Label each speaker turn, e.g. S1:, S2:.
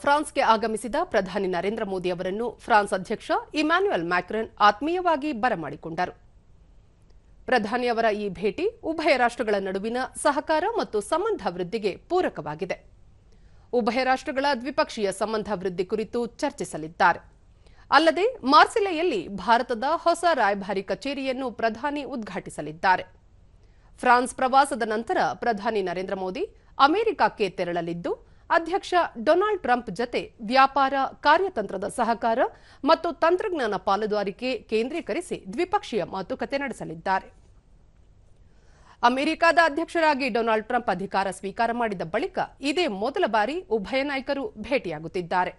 S1: ಫ್ರಾನ್ಸ್ಗೆ ಆಗಮಿಸಿದ ಪ್ರಧಾನಿ ನರೇಂದ್ರ ಮೋದಿ ಅವರನ್ನು ಫ್ರಾನ್ಸ್ ಅಧ್ಯಕ್ಷ ಇಮ್ಯಾನ್ಯುಯಲ್ ಮ್ಯಾಕ್ರನ್ ಆತ್ಮೀಯವಾಗಿ ಬರಮಾಡಿಕೊಂಡರು. ಪ್ರಧಾನಿಯವರ ಈ ಭೇಟಿ ಉಭಯ ರಾಷ್ಟ್ರಗಳ ನಡುವಿನ ಸಹಕಾರ ಮತ್ತು ಸಂಬಂಧ ವೃದ್ಧಿಗೆ ಪೂರಕವಾಗಿದೆ. ಉಭಯ ರಾಷ್ಟ್ರಗಳ ದ್ವಿಪಕ್ಷೀಯ ಸಂಬಂಧ ವೃದ್ಧಿ ಕುರಿತು ಚರ್ಚಿಸಲಿದ್ದಾರೆ. ಅಲ್ಲದೆ ಮಾರ್ಸಿಲೆಯಲ್ಲಿ ಭಾರತದ ಹೊಸ ರಾಯಭಾರಿ ಕಚೇರಿಯನ್ನು ಪ್ರಧಾನಿ ಉದ್ಘಾಟಿಸಲಿದ್ದಾರೆ. ಫ್ರಾನ್ಸ್ ಪ್ರವಾಸದ ನಂತರ ಪ್ರಧಾನಿ ನರೇಂದ್ರ ಮೋದಿ ಅಮೆರಿಕಕ್ಕೆ ತೆರಳಲಿದ್ದು ಅಧ್ಯಕ್ಷ ಡೊನಾಲ್ಡ್ ಟ್ರಂಪ್ ಜತೆ ವ್ಯಾಪಾರ, ಕಾರ್ಯತಂತ್ರದ ಸಹಕಾರ ಮತ್ತು ತಂತ್ರಜ್ಞಾನ ಪಾಲುದಾರಿಕೆ ಕೇಂದ್ರೀಕರಿಸಿ ದ್ವಿಪಕ್ಷೀಯ ಮಾತುಕತೆ ನಡೆಸಲಿದ್ದಾರೆ. ಅಮೆರಿಕದ ಅಧ್ಯಕ್ಷರಾಗಿ ಡೊನಾಲ್ಡ್ ಟ್ರಂಪ್ ಅಧಿಕಾರ ಸ್ವೀಕಾರ ಮಾಡಿದ ಬಳಿಕ ಇದೇ ಮೊದಲ ಬಾರಿ ಉಭಯ ನಾಯಕರು ಭೇಟಿಯಾಗುತ್ತಿದ್ದಾರೆ.